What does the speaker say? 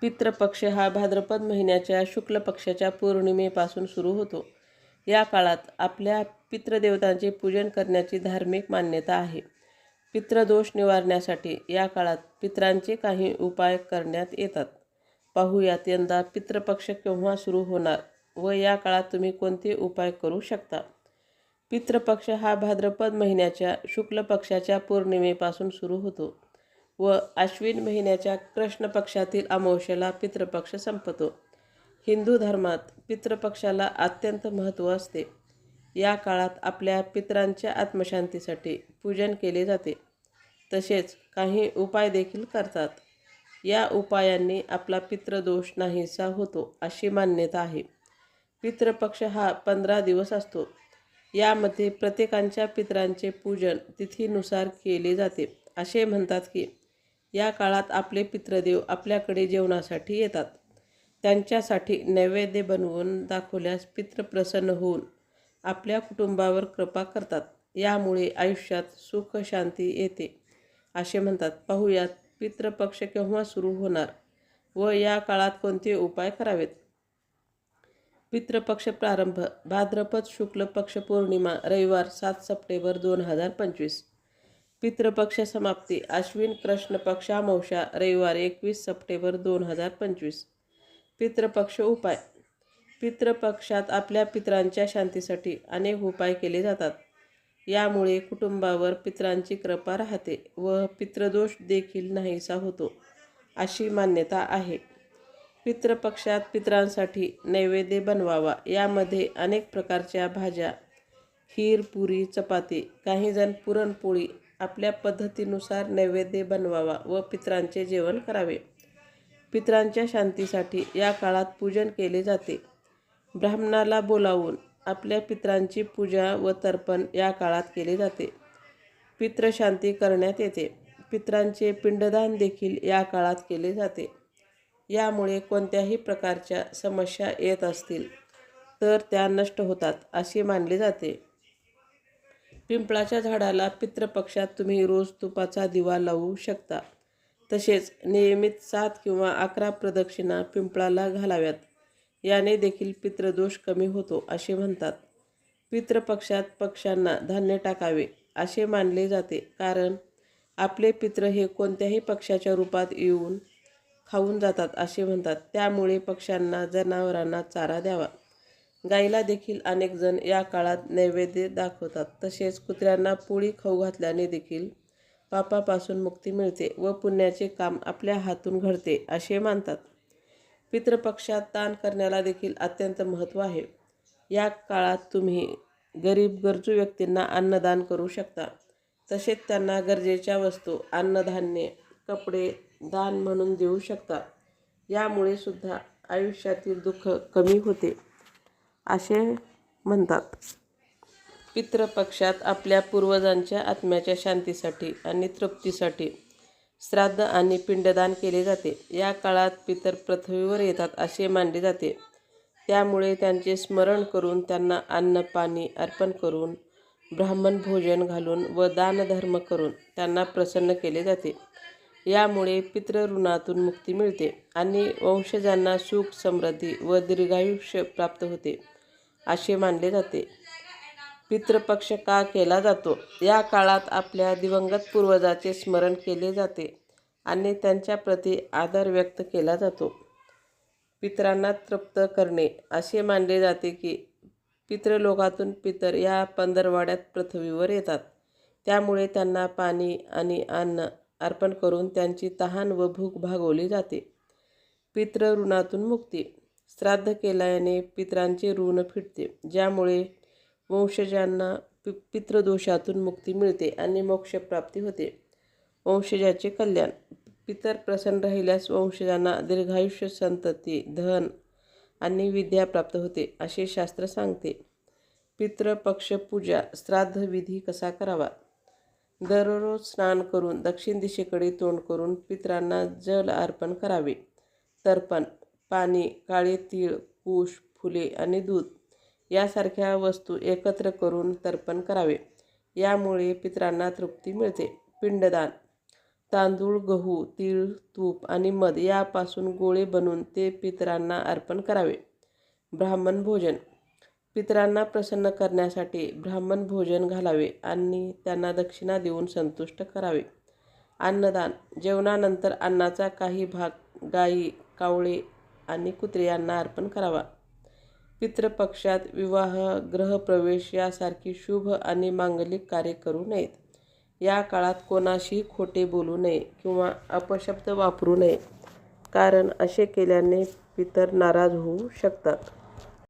पितृपक्ष हा भाद्रपद महिन्याच्या शुक्ल पक्षाच्या पौर्णिमेपासून सुरू होतो. या काळात आपल्या पितृदेवतांचे पूजन करण्याची धार्मिक मान्यता आहे. पितृदोष निवारण्यासाठी या काळात पितरांचे काही उपाय करण्यात येतात. पाहूयात यंदा पितृपक्ष केव्हा सुरू होणार व या काळात तुम्ही कोणते उपाय करू शकता. पितृपक्ष हा भाद्रपद महिन्याच्या शुक्ल पक्षाच्या पौर्णिमेपासून सुरू होतो व आश्विन महिन्याच्या कृष्ण पक्षातील अमावस्येला पितृपक्ष संपतो. हिंदू धर्मात पितृपक्षाला अत्यंत महत्त्व असते. या काळात आपल्या पितरांच्या आत्मशांतीसाठी पूजन केले जाते. तसेच काही उपाय देखील करतात. या उपायांनी आपला पितृदोष नाहीसा होतो अशी मान्यता आहे. पितृपक्ष हा पंधरा दिवस असतो. यामध्ये प्रत्येकांच्या पितरांचे पूजन तिथीनुसार केले जाते. असे म्हणतात की या काळात आपले पितृदेव आपल्याकडे जेवणासाठी येतात. त्यांच्यासाठी नैवेद्य बनवून दाखवल्यास पितृ प्रसन्न होऊन आपल्या कुटुंबावर कृपा करतात. यामुळे आयुष्यात सुख शांती येते असे म्हणतात. पाहूयात पितृपक्ष केव्हा सुरू होणार व या काळात कोणते उपाय करावेत. पितृपक्ष प्रारंभ भाद्रपद शुक्ल पक्ष पौर्णिमा रविवार सात सप्टेंबर दोन हजार पंचवीस. पितृपक्ष समाप्ती आश्विन कृष्ण पक्ष रविवार एकवीस सप्टेंबर दोन हजार पंचवीस. पितृपक्ष उपाय पितृपक्षात आपल्या पितरांच्या शांतीसाठी अनेक उपाय केले जातात. यामुळे कुटुंबावर पितरांची कृपा राहते व पितृदोष देखील नाहीसा होतो अशी मान्यता आहे. पितृपक्षात पितरांसाठी नैवेद्य बनवावा. यामध्ये अनेक प्रकारच्या भाज्या, खीर, पुरी, चपाती, काहीजण पुरणपोळी आपल्या पद्धतीनुसार नैवेद्य बनवावा व पितरांचे जेवण करावे. पितरांच्या शांतीसाठी या काळात पूजन केले जाते. ब्राह्मणाला बोलावून आपल्या पितरांची पूजा व तर्पण या काळात केले जाते. पितृशांती करण्यात येते. पितरांचे पिंडदान देखील या काळात केले जाते. यामुळे कोणत्याही प्रकारच्या समस्या येत असतील तर त्या नष्ट होतात असे मानले जाते. पिंपळाच्या झाडाला पितृपक्षात तुम्ही रोज तुपाचा दिवा लावू शकता. तसेच नियमित सात किंवा अकरा प्रदक्षिणा पिंपळाला घालाव्यात. याने देखील पितृदोष कमी होतो असे म्हणतात. पितृपक्षात पक्ष्यांना धान्य टाकावे असे मानले जाते कारण आपले पितृ हे कोणत्याही पक्षाच्या रूपात येऊन खाऊन जातात असे म्हणतात. त्यामुळे पक्ष्यांना जनावरांना चारा द्यावा. गाईला देखील अनेक जण या काळात नैवेद्य दाखवतात. तसेच कुत्र्यांना पोळी खाऊ घातल्याने देखील पापापासून मुक्ती मिळते व पुण्याचे काम आपल्या हातून घडते असे मानतात. पितृपक्षात दान करण्याला देखील अत्यंत महत्त्व आहे. या काळात तुम्ही गरीब गरजू व्यक्तींना अन्नदान करू शकता. तसेच त्यांना गरजेच्या वस्तू, अन्नधान्य, कपडे दान म्हणून देऊ शकता. यामुळे सुद्धा आयुष्यातील दुःख कमी होते असे म्हणतात. पितृपक्षात आपल्या पूर्वजांच्या आत्म्याच्या शांतीसाठी आणि तृप्तीसाठी श्राद्ध आणि पिंडदान केले जाते. या काळात पितर पृथ्वीवर येतात असे मानले जाते. त्यामुळे त्यांचे स्मरण करून त्यांना अन्न पाणी अर्पण करून ब्राह्मण भोजन घालून व दानधर्म करून त्यांना प्रसन्न केले जाते. यामुळे पितृऋणातून मुक्ती मिळते आणि वंशजांना सुख समृद्धी व दीर्घायुष्य प्राप्त होते असे मानले जाते. पितृपक्ष का केला जातो या काळात आपल्या दिवंगत पूर्वजाचे स्मरण केले जाते आणि त्यांच्याप्रती आदर व्यक्त केला जातो. पितरांना तृप्त करणे असे मानले जाते की पितृलोकातून पितर या पंधरवाड्यात पृथ्वीवर येतात. त्यामुळे त्यांना पाणी आणि अन्न अर्पण करून त्यांची तहान व भूक भागवली जाते. पितृऋणातून मुक्ती श्राद्ध केल्याने पितरांचे ऋण फिटते. ज्यामुळे वंशजांना पि पितृदोषातून मुक्ती मिळते आणि मोक्षप्राप्ती होते. वंशजाचे कल्याण पितर प्रसन्न राहिल्यास वंशजांना दीर्घायुष्य, संतती, धन आणि विद्या प्राप्त होते असे शास्त्र सांगते. पितृपक्ष पूजा श्राद्ध विधी कसा करावा? दररोज स्नान करून दक्षिण दिशेकडे तोंड करून पितरांना जल अर्पण करावे. तर्पण पाणी, काळे तीळ, कुश, फुले आणि दूध यासारख्या वस्तू एकत्र करून तर्पण करावे. यामुळे पितरांना तृप्ती मिळते. पिंडदान तांदूळ गहू तीळ तूप आणि मध यापासून गोळे बनवून ते पितरांना अर्पण करावे ब्राह्मण भोजन पितरांना प्रसन्न करण्यासाठी ब्राह्मण भोजन घालावे आणि त्यांना दक्षिणा देऊन संतुष्ट करावे अन्नदान जेवणानंतर अन्नाचा काही भाग गायी कावळे आणि कुत्रे यांना अर्पण करावा. पितृपक्षात विवाह ग्रहप्रवेश यासारखी शुभ आणि मांगलिक कार्य करू नयेत. या काळात कोणाशीही खोटे बोलू नये किंवा अपशब्द वापरू नये. कारण असे केल्याने पितर नाराज होऊ शकतात.